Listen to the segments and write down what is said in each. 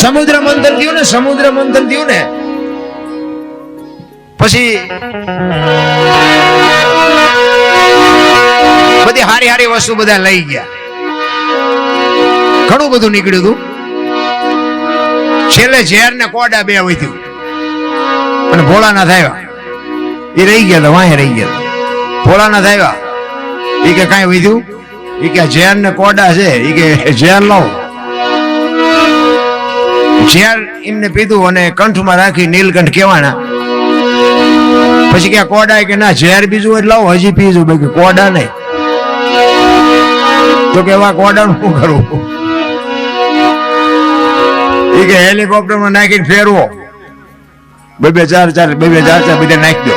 સમુદ્ર મંથન થયું ને, સમુદ્ર મંથન થયું ને. પછી બધી હારી હારી વસ્તુ બધા લઈ ગયા. ઘણું બધું નીકળ્યું હતું છેલ્લે ઝેર ને કોડા બે વધ્યું. અને ભોળાનાથ આવ્યા એ રહી ગયા હતા વાંહે રહી ગયા. હતા ભોળાનાથ આવ્યા એ કે કાંઈ વધ્યું? એ કે ઝેર ને કોડા છે. એ કે ઝેર લાવો ઝેર એમને પીધું અને કંઠમાં રાખી નીલકંઠ કહેવાના. પછી ક્યાં કોડા કે ના, ઝેર બીજું હોય લાવો, હજી પીજું, બાકી કોડા નહીં. તો કે એવા કોડાનું શું કરવું? એ કે હેલિકોપ્ટરમાં નાખીને ફેરવો. બે બે ચાર ચાર, બે બે ચાર ચાર બધા નાખી દો.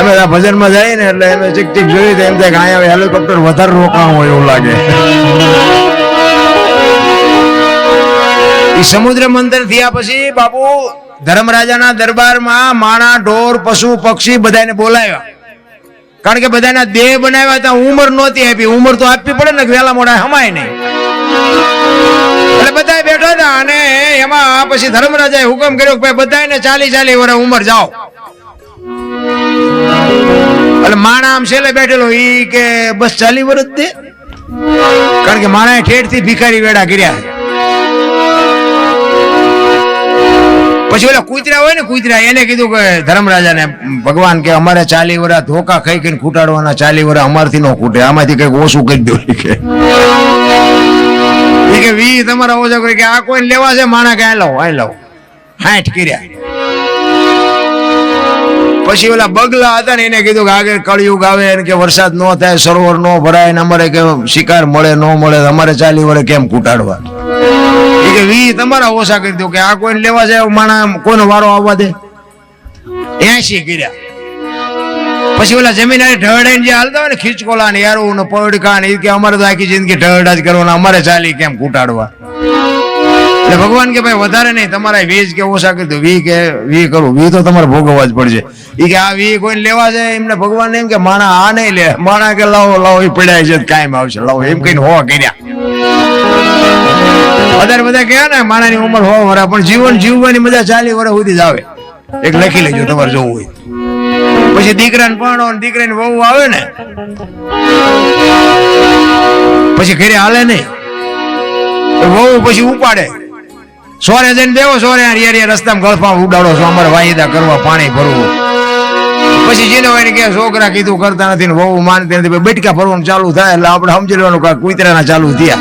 અમે આ ભજનમાં જઈએ ને એટલે એમ ચીક ચીક જોઈ એમ થાય કે અહીંયા હેલિકોપ્ટર વધારે રોકાણ હોય એવું લાગે. સમુદ્ર મંથન થયા પછી બાપુ ધર્મરાજાના દરબારમાં માણા, ઢોર, પશુ, પક્ષી બધાને બોલાવ્યા. કારણ કે બધાના દેહ બનાવ્યા હતા, ઉંમર નહોતી આપી. ઉંમર તો આપવી પડે ને વેલા મોડા હમાય નહીં. એટલે બધા બેઠા હતા અને એમાં પછી ધર્મરાજાએ હુકમ કર્યો કે બધાને ચાલી ચાલી વરે ઉંમર જાઓ. એટલે માણા આમ છેલ્લે બેઠેલો, ઈ કે, બસ ચાલી વરસ દે. કારણ કે માણાએ ઠેઠથી ભિખારી વેડા કર્યા. પછી ઓલા કૂતરા હોય ને, કૂતરા, એને કીધું કે ધર્મરાજાને, ભગવાન કે અમારે ચાલી વરા ધોકા ખાઈ ખાઈને ખૂટાડવાના ચાલી વરા અમારથી ન ખૂટે આમાંથી કંઈક ઓછું કરી દો કે. કે વી તમારા ઓછા કે આ કોઈ લેવા છે માણા કે આ લાવો આ લાવો હાઠ કર્યા. પછી ઓલા બગલા હતા ને એને કીધું કે આગળ કળિયુગ આવે ને કે વરસાદ ન થાય, સરોવર ન ભરાય ને અમારે કે શિકાર મળે, ન મળે, અમારે ચાલી વડે કેમ કૂટાડવા? કે વી તમારા ઓછા કરી દો કે આ કોઈને લેવા જાય, માણા કોઈનો વારો આવવા દે. એસી કર્યા. પછી ઓલા જમીન ઢળાઈને જે હાલતા હોય ને ખીચકોલા ને યારું ને પડકા ને ઈ કે અમારે તો આખી જિંદગી ઢળડા જ કરવાના, અમારે ચાલી કેમ કૂટાડવા? એટલે ભગવાન કે ભાઈ, વધારે નહીં, તમારા વીજ કે ઓછા દો. વી કે, વી કરું. વી તો તમારે ભોગવવા જ પડશે. એ કે આ વી કોઈને લેવા જાય, એમને ભગવાન એમ કે, માણા આ નહીં લે. માણા કે, લાવો લાવો એ પડ્યા છે, કાયમ આવશે. લાવો, એમ કહીને હો કર્યા. વધારે બધા કહે ને, માણાની ઉંમર હો વરા, પણ જીવન જીવવાની મજા ચાલી વર્ષ સુધી જ આવે. એક લખી લેજો, તમારે જોવું હોય. પછી દીકરાને પરણો દીકરાની વહુ આવે ને, પછી ઘરે હાલે નહીં. વહુ પછી ઉપાડે. સોરે જઈને દેવો સોરે આ રિયા રિયા રસ્તામાં ગળફા ઉડાડો છો અમારે વાયદા કરવા પાણી ભરવું. પછી જેને હોય કે છોકરા કીધું કરતા નથી ને વહુ માનતી નથી. બેટકા ભરવાનું ચાલુ થાય એટલે આપણે સમજી લેવાનું કે કુતરાના ચાલુ થયા.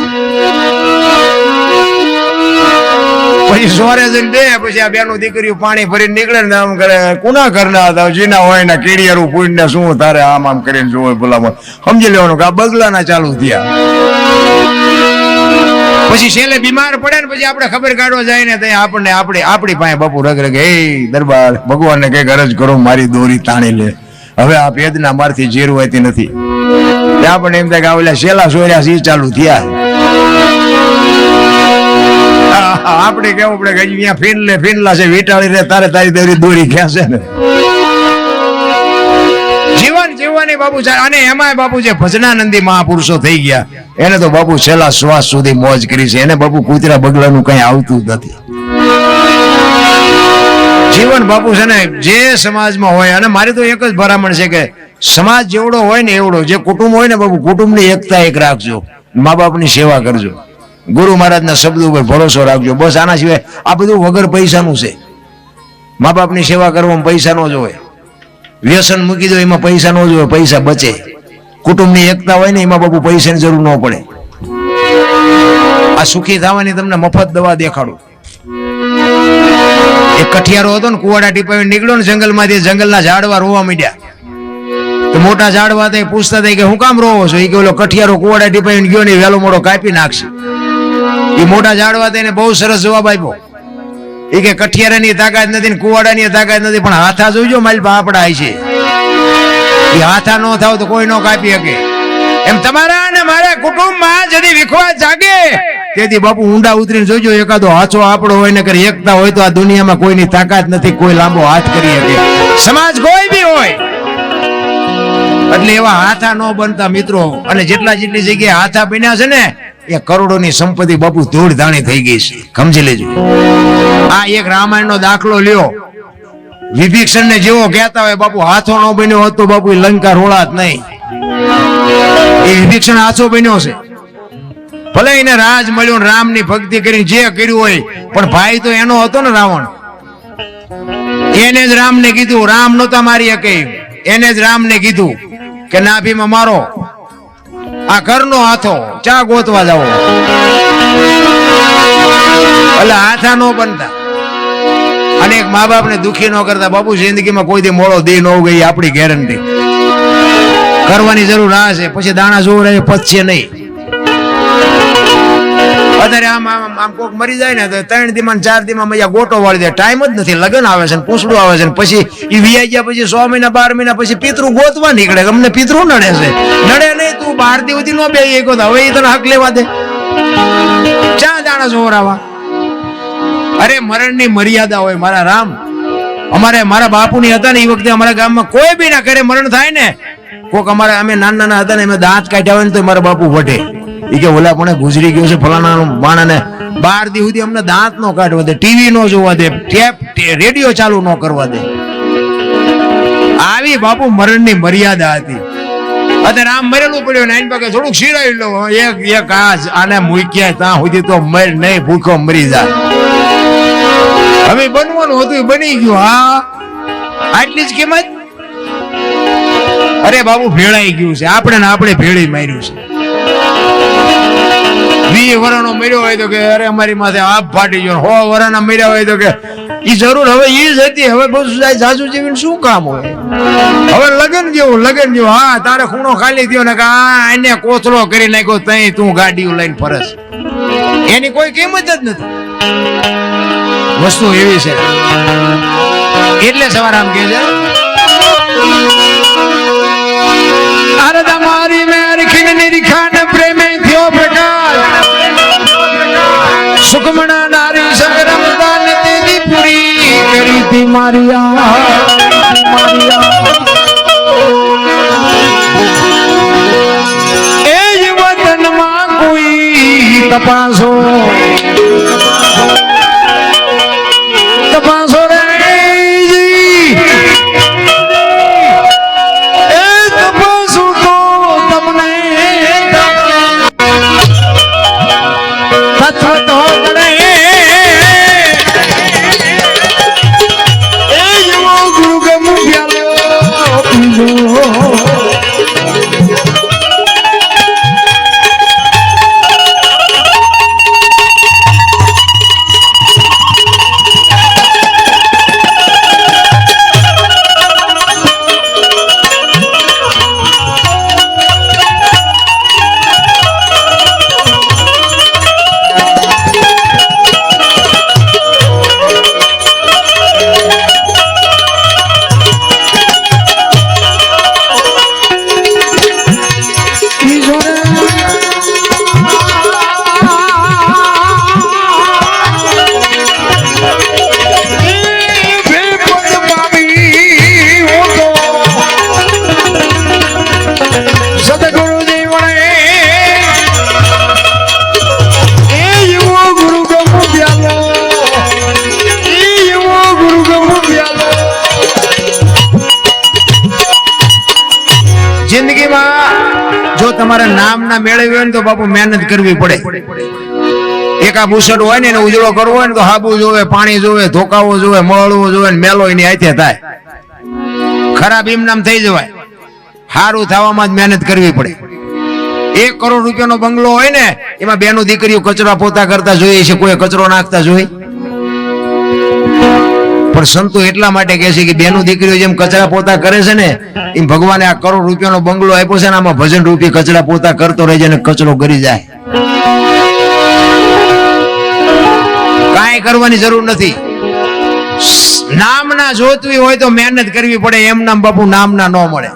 પછી સોરે જઈને બે, પછી આ બેનું દીકરીઓ પાણી ભરીને નીકળે ને આમ કરે, કુના કરના હતા? જીના હોય ને કીડિયારું ને શું તારે આમ આમ કરીને જોવે ભલામણ. સમજી લેવાનું કે આ બગલાના ચાલુ થયા. પછી છેલ્લે બીમાર પડે ને પછી આપણે ખબર કાઢવા જાય ને ત્યાં આપણને આપણી આપણી પાસે બાપુ રગ રગ, એ દરબાર, ભગવાનને કંઈક અરજ કરો, મારી દોરી તાણી લે. હવે આ પેદના મારથી જીરવાતી નથી. ત્યાં આપણને એમ થાય કે ઓલા શેલા સોર્યા સી ચાલુ થયા. આપણે કેવું પડે કે અહીંયા ફીનલે ફીનલા છે, વીટાળી રે તારે તારી દોરી દોરી ખેંચે ને? જીવન જીવવાની બાપુ છે, અને એમાંય બાપુ જે ભજનાનંદી મહાપુરુષો થઈ ગયા. એને તો બાપુ છેલ્લા શ્વાસ સુધી મોજ કરી છે. એને બાપુ કૂતરા બગલાનું કઈ આવતું જ નથી. જીવન બાપુ છે ને, જે સમાજમાં હોય, અને મારી તો એક જ ભરામણ છે કે સમાજ જેવડો હોય ને એવડો, જે કુટુંબ હોય ને બાપુ, કુટુંબની એકતા એક રાખજો. મા બાપની સેવા કરજો. ગુરુ મહારાજના શબ્દ ઉપર ભરોસો રાખજો. બસ આના સિવાય આ બધું વગર પૈસાનું છે. મા બાપની સેવા કરવામાં પૈસા નો હોય વ્યસન મૂકી દો, એમાં પૈસા નો હોય પૈસા બચે. કુટુંબની એકતા હોય ને, એમાં બાપુ પૈસાની જરૂર ન પડે. આ સુખી થવાની તમને મફત દવા દેખાડું. એક કઠિયારો હતો ને, કુવાડા ટીપાવી નીકળ્યો ને જંગલમાંથી, જંગલના ઝાડવા રોવા માંડ્યા. તો મોટા ઝાડવા હતા પૂછતા હતા કે, હું કામ રોવો છો? એ કે, ઓલો કઠિયારો કુવાડા ટીપાવીને ગયો ને વેલો મોડો કાપી નાખશે. એ મોટા ઝાડવા તેને બહુ સરસ જવાબ આપ્યો. એ કે, કઠિયારાની તાકાત નથી ને, કુવાડાની તાકાત નથી, પણ હાથા જોઈજો, મારી બાપડા છે. એ હાથા નો થાવ તો કોઈ નો કાપી શકે. એમ તમારા અને મારા કુટુંબમાં જદી વિખવા જાગે, તેથી બાપુ ઊંડા ઉતરીને જોજો, એકાદો હાથો આપણો હોય ને કરી એકતા હોય તો આ દુનિયામાં કોઈની તાકાત નથી, કોઈ લાંબો હાથ કરી શકે. સમાજ કોઈ બી હોય, એટલે એવા હાથા ન બનતા મિત્રો. અને જેટલા જેટલી જગ્યાએ હાથા બન્યા છે ને, એ કરોડોની સંપત્તિ બાપુ ધૂળ ધાણી થઈ ગઈ છે. સમજી લેજો. આ એક રામાયણનો દાખલો લ્યો. વિભીક્ષણ ને જેવો કહેતા હોય બાપુ, હાથો નો બન્યો હોત તો બાપુ લંકા રોળાત નહીં. એ વિભીક્ષણ હાથો બન્યો છે. ભલે એને રાજ મળ્યો રામની ભક્તિ કરી જે કર્યું હોય, પણ ભાઈ તો એનો હતો ને રાવણ. એને જ રામને કીધું, રામ નહોતા મારી શકે એને જ રામ ને કીધું કે, ના ભીમ મારો. આ ઘરનો હાથો, ચા ગોતવા જાઓ. એટલે હાથા નો બનતા. અને એક મા બાપને દુખી ન કરતા બાપુ જિંદગીમાં કોઈ દી મોડો દે ન ગઈ આપણી ગેરંટી કરવાની જરૂર ના છે, પછી દાણા જોવું રહે પચશે નહીં. અત્યારે આમ આમ આમ કોક મરી જાય ને, તો ત્રણ દીમાં ચાર દીમાં મજા ગોટો વાળી દે. ટાઈમ જ નથી, લગન આવે છે પૂછડું આવે છે પછી એ વિયાઈ ગયા પછી સો મહિના, બાર મહિના પછી પિતૃ ગોતવા નીકળે. અમને પિતૃ નડે છે. નડે નહીં તું, બાર દી સુધી નો બે હવે એ તને હક લેવા દે. ચા દાણા જોરાવા અરે મરણની મર્યાદા હોય મારા રામ. અમારે મારા બાપુની હતા ને એ વખતે અમારા ગામમાં કોઈ બી ના કરે મરણ થાય ને, કોક અમારે અમે નાના નાના હતા ને અમે દાંત કાઢ્યા હોય ને તો મારા બાપુ વઢે. એ કે ઓલા પણ ગુજરી ગયો છે ફલાણા માણાને. બાર દી સુધી અમને દાંત નો કાઢવા દે, ટીવી નો જોવા દે, ટેપ રેડિયો ચાલુ નો કરવા દે. આવી બાપુ મરણની મર્યાદા હતી. અત્યારે આમ મરેલું પડ્યો નાઈન પાકે થોડુંક શીરાઈ લો, એક એક આ આને મૂક્યા, ત્યાં સુધી તો મર નહીં, ભૂખો મરી જાય હવે બનવાનું હતું બની ગયું, હા. આટલી જ કિંમત? અરે બાબુ, ભેળાઈ ગયું છે. આપણે ને આપણે ભેળી માર્યું છે. વી વરણો મર્યો હોય તો કે, અરે અમારી માથે આપ ફાટી ગયો. હો વરાના મર્યા હોય તો કે, ઈ જરૂર હવે ઈ જ હતી. હવે બધું સાસુ જીવીને શું કામ હોય? હવે લગન જેવું લગન જેવું. હા, તારે ખૂણો ખાલી થયો ને કે, આ એને કોથળો કરી નાખ્યો, તઈ તું ગાડીઓ લઈને ફરસ એની કોઈ કિંમત જ નથી. વસ્તુ એવી છે. એટલે સવાર આમ કે છે અરે તમારી મેર ખીન નિરીખાન પ્રેમે થયો પ્રકાશ. સુખમણા નારી સંગ્રામ પૂરી કરી તી મારી એ કોઈ તમારે નામ ના મેળવ્યું હોય ને તો બાપુ મહેનત કરવી પડે. એક આ હોય ને એને ઉજળો કરવો હોય ને તો હાબુ જોવે, પાણી જોવે, ધોકાવો જોવે, મળવો જોવે ને મેલો એની હાથે થાય. ખરાબ ઇમનામ થઈ જવાય. સારું થવામાં જ મહેનત કરવી પડે. એક કરોડ રૂપિયાનો બંગલો હોય ને, એમાં બેનું દીકરીઓ કચરા પોતા કરતા જોઈએ છે, કોઈ કચરો નાખતા જોઈ પણ સંતો એટલા માટે કહે છે કે બેનું દીકરીઓ જેમ કચરા પોતા કરે છે ને, એમ ભગવાને આ કરોડ રૂપિયાનો બંગલો આપ્યો છે ને, આમાં ભજન રૂપી કચરા પોતા કરતો રહેજે ને કચરો કરી જાય. કાંઈ કરવાની જરૂર નથી. નામના જોતવી હોય તો મહેનત કરવી પડે એમ નામ બાપુ નામના ન મળે.